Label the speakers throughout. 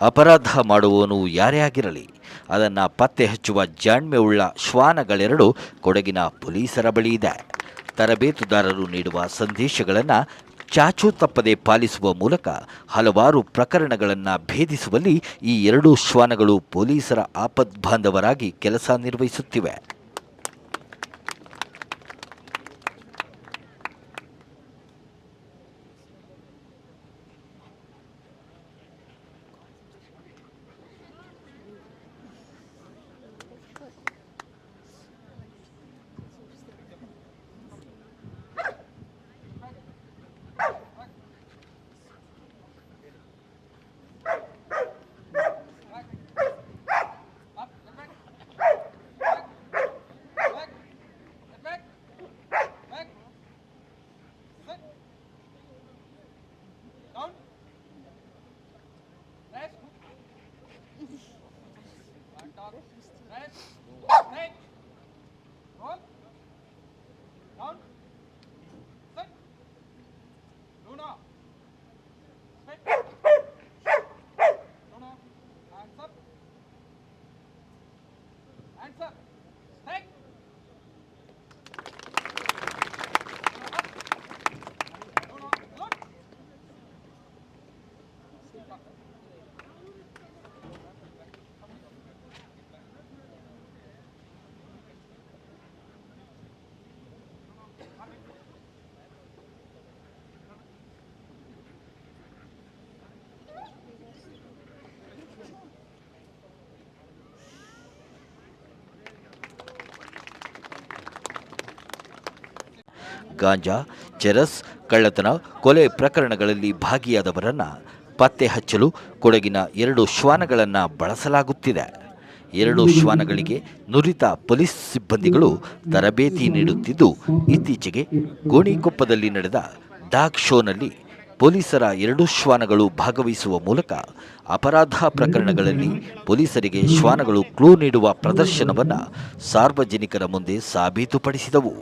Speaker 1: ಅಪರಾಧ ಮಾಡುವವನು ಯಾರೇ ಆಗಿರಲಿ, ಅದನ್ನು ಪತ್ತೆ ಹಚ್ಚುವ ಜಾಣ್ಮೆ ಉಳ್ಳ ಶ್ವಾನಗಳೆರಡು ಕೊಡಗಿನ ಪೊಲೀಸರ ಬಳಿ ಇದೆ. ತರಬೇತುದಾರರು ನೀಡುವ ಸಂದೇಶಗಳನ್ನು ಚಾಚೂ ತಪ್ಪದೆ ಪಾಲಿಸುವ ಮೂಲಕ ಹಲವಾರು ಪ್ರಕರಣಗಳನ್ನು ಭೇದಿಸುವಲ್ಲಿ ಈ ಎರಡೂ ಶ್ವಾನಗಳು ಪೊಲೀಸರ ಆಪದ್ಬಾಂಧವರಾಗಿ ಕೆಲಸ ನಿರ್ವಹಿಸುತ್ತಿವೆ.
Speaker 2: Hands up.
Speaker 1: ಗಾಂಜಾ ಚೆರಸ್ ಕಳ್ಳತನ, ಕೊಲೆ ಪ್ರಕರಣಗಳಲ್ಲಿ ಭಾಗಿಯಾದವರನ್ನು ಪತ್ತೆ ಹಚ್ಚಲು ಕೊಡಗಿನ ಎರಡು ಶ್ವಾನಗಳನ್ನು ಬಳಸಲಾಗುತ್ತಿದೆ. ಎರಡು ಶ್ವಾನಗಳಿಗೆ ನುರಿತ ಪೊಲೀಸ್ ಸಿಬ್ಬಂದಿಗಳು ತರಬೇತಿ ನೀಡುತ್ತಿದ್ದು, ಇತ್ತೀಚೆಗೆ ಗೋಣಿಕೊಪ್ಪದಲ್ಲಿ ನಡೆದ ಡಾಗ್ ಶೋನಲ್ಲಿ ಪೊಲೀಸರ ಎರಡು ಶ್ವಾನಗಳು ಭಾಗವಹಿಸುವ ಮೂಲಕ ಅಪರಾಧ ಪ್ರಕರಣಗಳಲ್ಲಿ ಪೊಲೀಸರಿಗೆ ಶ್ವಾನಗಳು ಕ್ಲೂ ನೀಡುವ ಪ್ರದರ್ಶನವನ್ನು ಸಾರ್ವಜನಿಕರ ಮುಂದೆ ಸಾಬೀತುಪಡಿಸಿದವು.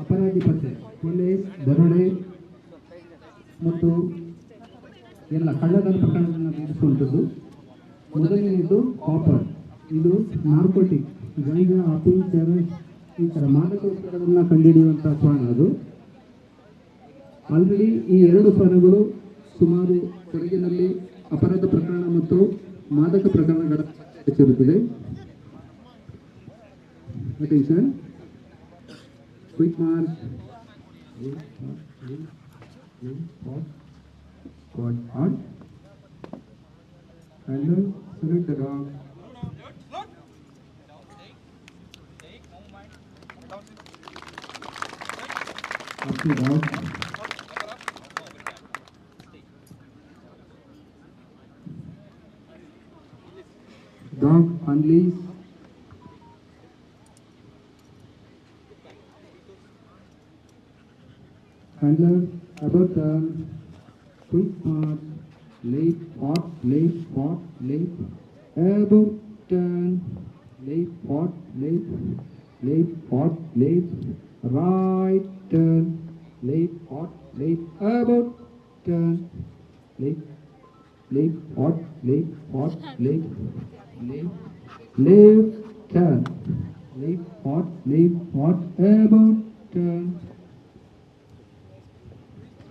Speaker 3: ಅಪರಾಧಿ ಪತ್ತೆ, ಕೊಲೆ, ದರೋಡೆ ಮತ್ತು ಎಲ್ಲ ಕಳ್ಳತನ ಪ್ರಕರಣಗಳನ್ನು ನಡೆಸುವಂಥದ್ದು ಮೊದಲನೆಯದು ಕಾಪರ್ ಇದು ನಾರ್ಕೋಟಿಕ್ ಗಂಜ ಅಫೀಮ್ ಚರಸ್ ಈ ಥರ ಮಾದಕ ವಸ್ತುಗಳನ್ನು ಕಂಡುಹಿಡಿಯುವಂಥ ಸ್ವರ್ಣ ಅದು. ಆಲ್ರೆಡಿ ಈ ಎರಡು ಸ್ವರ್ಣಗಳು ಸುಮಾರು ಕೊಡಗಿನಲ್ಲಿ ಅಪರಾಧ ಪ್ರಕರಣ ಮತ್ತು ಮಾದಕ ಪ್ರಕರಣಗಳ ಹೆಚ್ಚಿರುತ್ತದೆ. Attention Quick march. Good. On. and then select the dog. After that, dog unleash unleash. handler about turn, quick march, late hot, late hot, late, about turn, late hot, late, late hot, late, right turn, late hot, late, about turn, late, late hot, late hot, late, late, left turn, late hot, late hot, about turn.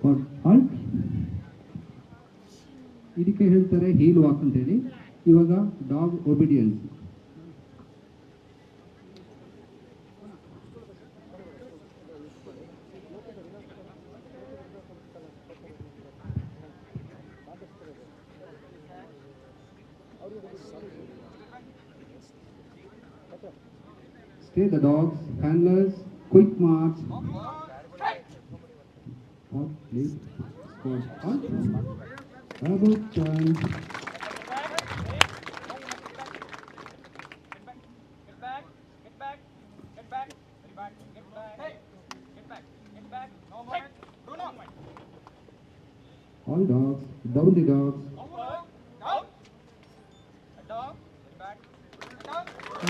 Speaker 3: For halt ಇದಕ್ಕೆ ಹೇಳ್ತಾರೆ heel walk ಅಂತ ಹೇಳಿ ಇವಾಗ dog obedience Stay the dogs, handlers, quick march.
Speaker 2: Robert Jones.
Speaker 3: All dogs, dog.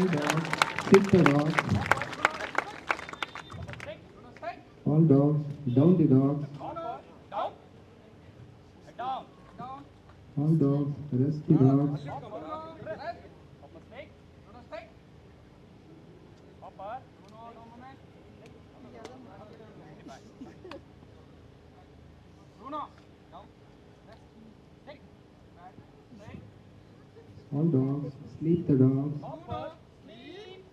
Speaker 3: dogs, the dogs. All dogs, rescue dogs. All eh, dogs, sleep the dogs.
Speaker 2: Copper, sleep.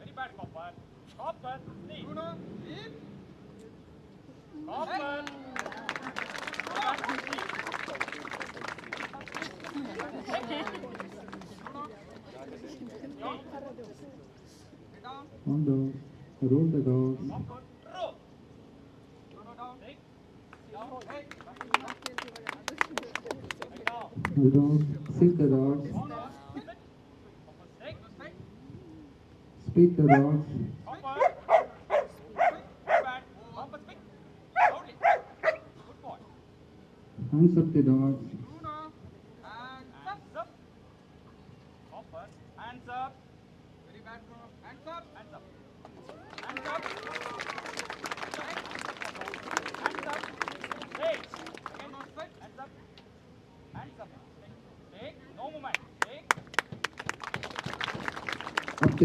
Speaker 2: Very bad, copper. Copper, sleep. Bruno, sleep. Copper.
Speaker 3: On down, roll the
Speaker 2: down.
Speaker 3: You don't sit the
Speaker 2: dog.
Speaker 3: Speak the
Speaker 2: dog.
Speaker 3: Hands up the dogs.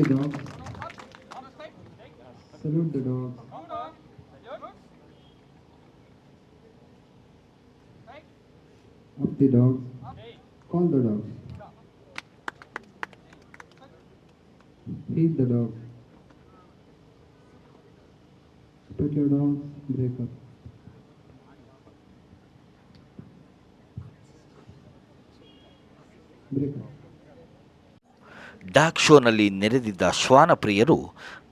Speaker 3: The salute the dogs, up the dogs, call the dogs, feed the dogs, pet your dogs, break up.
Speaker 1: Dog ಶೋನಲ್ಲಿ ನೆರೆದಿದ್ದ ಶ್ವಾನ ಪ್ರಿಯರು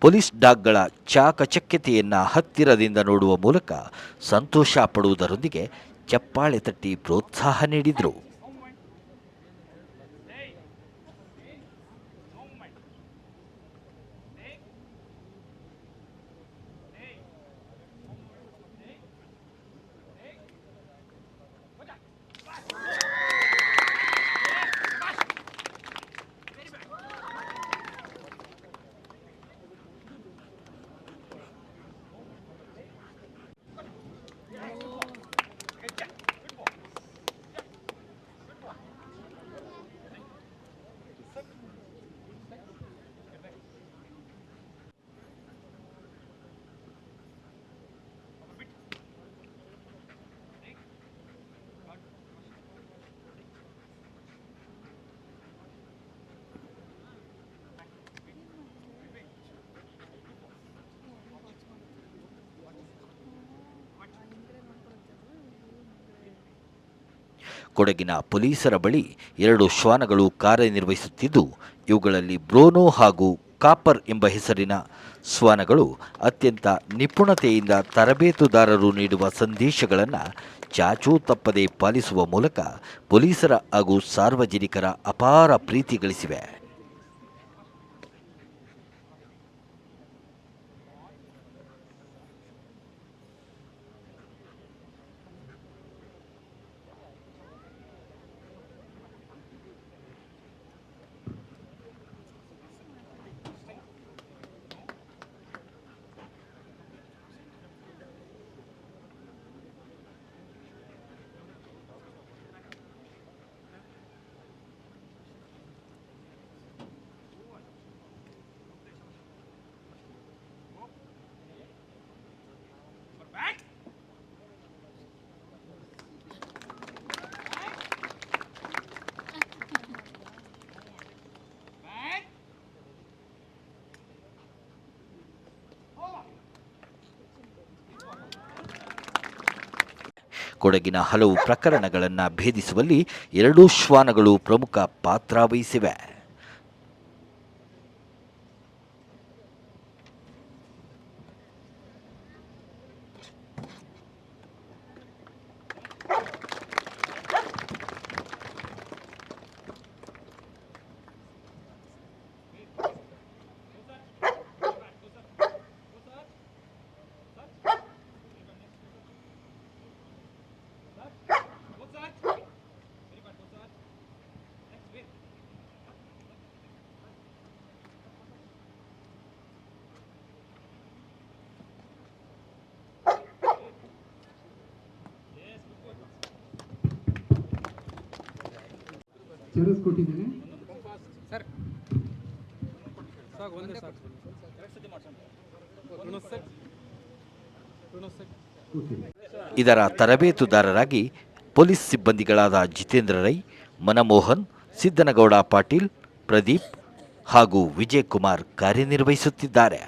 Speaker 1: police ಡಾಗ್ಗಳ ಚಾಕಚಕ್ಯತೆಯನ್ನು ಹತ್ತಿರದಿಂದ ನೋಡುವ ಮೂಲಕ ಸಂತೋಷ ಪಡುವುದರೊಂದಿಗೆ ಚಪ್ಪಾಳೆ ತಟ್ಟಿ ಪ್ರೋತ್ಸಾಹ ನೀಡಿದರು. ಕೊಡಗಿನ ಪೊಲೀಸರ ಬಳಿ ಎರಡು ಶ್ವಾನಗಳು ಕಾರ್ಯನಿರ್ವಹಿಸುತ್ತಿದ್ದು, ಇವುಗಳಲ್ಲಿ ಬ್ರೋನೋ ಹಾಗೂ ಕಾಪರ್ ಎಂಬ ಹೆಸರಿನ ಶ್ವಾನಗಳು ಅತ್ಯಂತ ನಿಪುಣತೆಯಿಂದ ತರಬೇತುದಾರರು ನೀಡುವ ಸಂದೇಶಗಳನ್ನು ಚಾಚೂ ತಪ್ಪದೆ ಪಾಲಿಸುವ ಮೂಲಕ ಪೊಲೀಸರ ಹಾಗೂ ಸಾರ್ವಜನಿಕರ ಅಪಾರ ಪ್ರೀತಿ ಗಳಿಸಿವೆ. ಕೊಡಗಿನ ಹಲವು ಪ್ರಕರಣಗಳನ್ನು ಭೇದಿಸುವಲ್ಲಿ ಎರಡೂ ಶ್ವಾನಗಳು ಪ್ರಮುಖ ಪಾತ್ರ ವಹಿಸಿವೆ.
Speaker 3: ಓಕೆ
Speaker 1: ಇದರ ತರಬೇತುದಾರರಾಗಿ ಪೊಲೀಸ್ ಸಿಬ್ಬಂದಿಗಳಾದ ಜಿತೇಂದ್ರ ರೈ ಮನಮೋಹನ್ ಸಿದ್ದನಗೌಡ ಪಾಟೀಲ್ ಪ್ರದೀಪ್ ಹಾಗೂ ವಿಜಯ್ ಕುಮಾರ್ ಕಾರ್ಯನಿರ್ವಹಿಸುತ್ತಿದ್ದಾರೆ.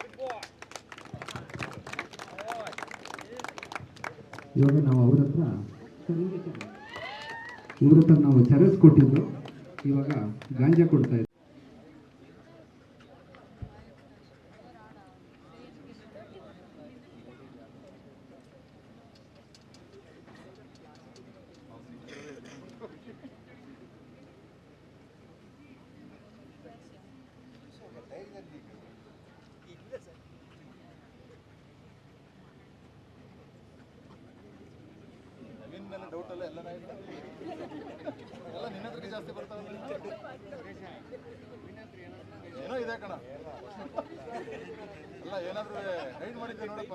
Speaker 1: Good boy.
Speaker 3: ಇವಾಗ ನಾವು ಅವ್ರ ಹತ್ರ ಇವ್ರ ಹತ್ರ ನಾವು ಚರಸ್ ಕೊಟ್ಟಿದ್ದು. ಇವಾಗ ಗಾಂಜಾ ಕೊಡ್ತಾ ಇದ್ದೀವಿ
Speaker 4: ಏನೋ ಇದೆ ಕಣ. ಅಲ್ಲ ಏನಾದ್ರು ಹೈಡ್ ಮಾಡಿದ್ದೆ ನೋಡಪ್ಪ?